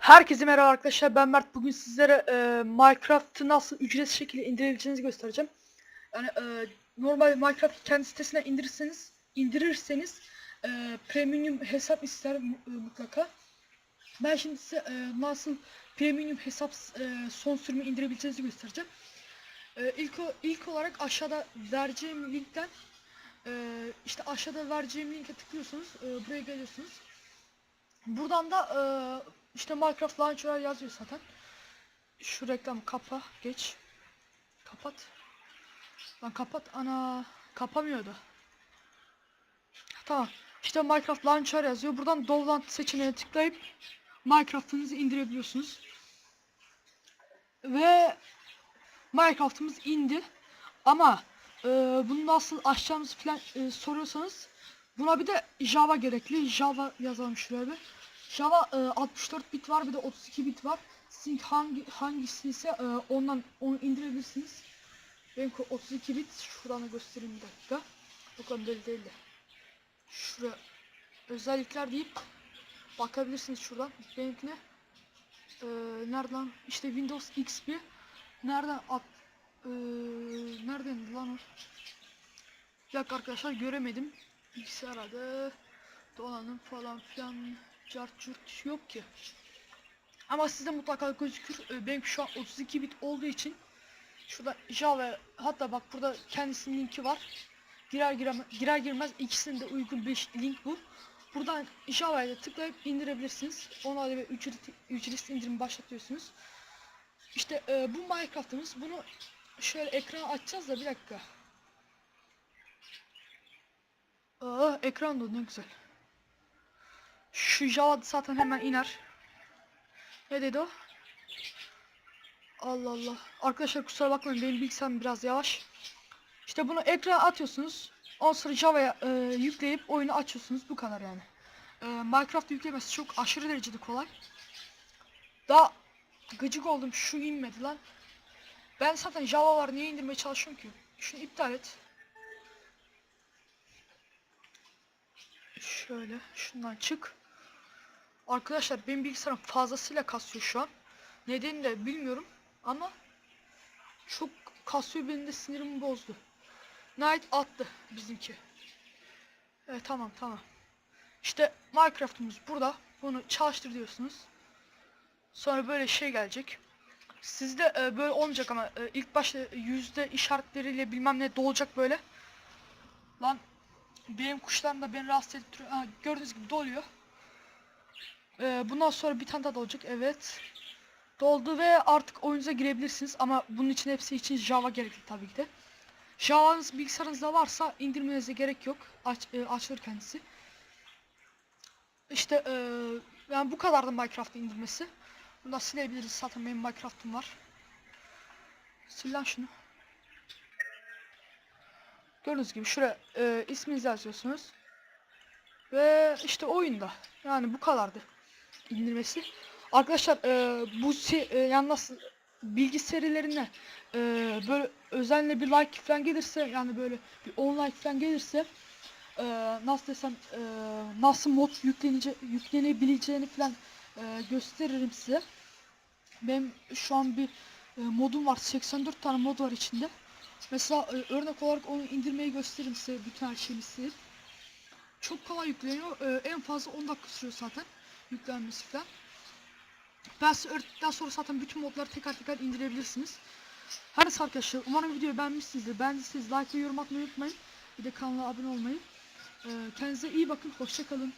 Herkese merhaba arkadaşlar ben Mert bugün sizlere e, Minecraft'ı nasıl ücretsiz şekilde indirebileceğinizi göstereceğim. Yani e, normal Minecraft kendi sitesine indirirseniz indirirseniz e, premium hesap ister e, mutlaka. Ben şimdi size e, nasıl premium hesap e, son sürümü indirebileceğinizi göstereceğim. E, ilk ilk olarak aşağıda vereceğim linkten e, işte aşağıda vereceğim linke tıklıyorsunuz. E, buraya geliyorsunuz. Buradan da e, işte Minecraft Launcher yazıyor zaten. Şu reklamı kapa, geç. Kapat. Lan kapat. Ana kapamıyordu. Tamam. İşte Minecraft Launcher yazıyor. Buradan download seçeneğine tıklayıp Minecraft'ınızı indirebiliyorsunuz. Ve Minecraft'ımız indi. Ama e, bunu nasıl açacağımızı falan e, soruyorsanız buna bir de Java gerekli. Java yazalım şuraya bir. Java e, 64 bit var bir de 32 bit var. Sizin hangi hangisi ise e, ondan onu indirebilirsiniz. Benimki 32 bit. Şuradan da göstereyim bir dakika. Bakalım deli değil de. Şuraya özellikler deyip bakabilirsiniz şuradan. Benimkine e, nereden? İşte Windows XP. Nereden at? E, nereden lan o? Bir dakika arkadaşlar göremedim. Bilgisayar adı. Donanım falan filan. Cart curt yok ki. Ama sizde mutlaka gözükür. Ee, Benim şu an 32 bit olduğu için şurada Java hatta bak burada kendisinin linki var. Girer girem girer girmez ikisinin de uygun bir link bu. Buradan Java'ya tıklayıp indirebilirsiniz. Ona da bir ücret, ücretsiz indirim başlatıyorsunuz. İşte e, bu Minecraft'ımız. Bunu şöyle ekrana açacağız da bir dakika. Aa, ekran da ne güzel. Şu Java zaten hemen iner. Ne dedi o? Allah Allah. Arkadaşlar kusura bakmayın benim bilgisayarım biraz yavaş. İşte bunu ekrana atıyorsunuz. Ondan sonra Java'ya e, yükleyip oyunu açıyorsunuz. Bu kadar yani. E, Minecraft yüklemesi çok aşırı derecede kolay. Daha gıcık oldum şu inmedi lan. Ben zaten Java var niye indirmeye çalışıyorum ki? Şunu iptal et. Şöyle şundan çık. Arkadaşlar benim bilgisayarım fazlasıyla kasıyor şu an. Nedenini de bilmiyorum ama çok kasıyor benim de sinirimi bozdu. Night attı bizimki. Evet tamam tamam. İşte Minecraft'ımız burada. Bunu çalıştır diyorsunuz. Sonra böyle şey gelecek. Sizde e, böyle olmayacak ama e, ilk başta yüzde işaretleriyle bilmem ne dolacak böyle. Lan benim kuşlarım da beni rahatsız edip. Ha, gördüğünüz gibi doluyor. Ee, bundan sonra bir tane daha dolacak. Evet. Doldu ve artık oyunuza girebilirsiniz. Ama bunun için hepsi için Java gerekli tabii ki de. Java'nız bilgisayarınızda varsa indirmenize gerek yok. Aç, e, açılır kendisi. İşte e, yani bu kadardı Minecraft'ı indirmesi. Bunu da silebiliriz. Zaten benim Minecraft'ım var. Sil lan şunu. Gördüğünüz gibi şuraya e, isminizi yazıyorsunuz. Ve işte oyunda. Yani bu kadardı indirmesi. Arkadaşlar e, bu se e, yani nasıl bilgi serilerine e, böyle özenle bir like falan gelirse yani böyle bir 10 like falan gelirse e, nasıl desem e, nasıl mod yüklenice yüklenebileceğini falan e, gösteririm size. Benim şu an bir e, modum var. 84 tane mod var içinde. Mesela e, örnek olarak onu indirmeyi gösteririm size bütün her şeyi silip. Çok kolay yükleniyor. E, en fazla 10 dakika sürüyor zaten yüklenmesi falan. Ben size öğrettikten sonra zaten bütün modları teker teker indirebilirsiniz. Her neyse arkadaşlar umarım videoyu beğenmişsinizdir. Beğendiyseniz like ve yorum atmayı unutmayın. Bir de kanala abone olmayı. E, kendinize iyi bakın. Hoşçakalın.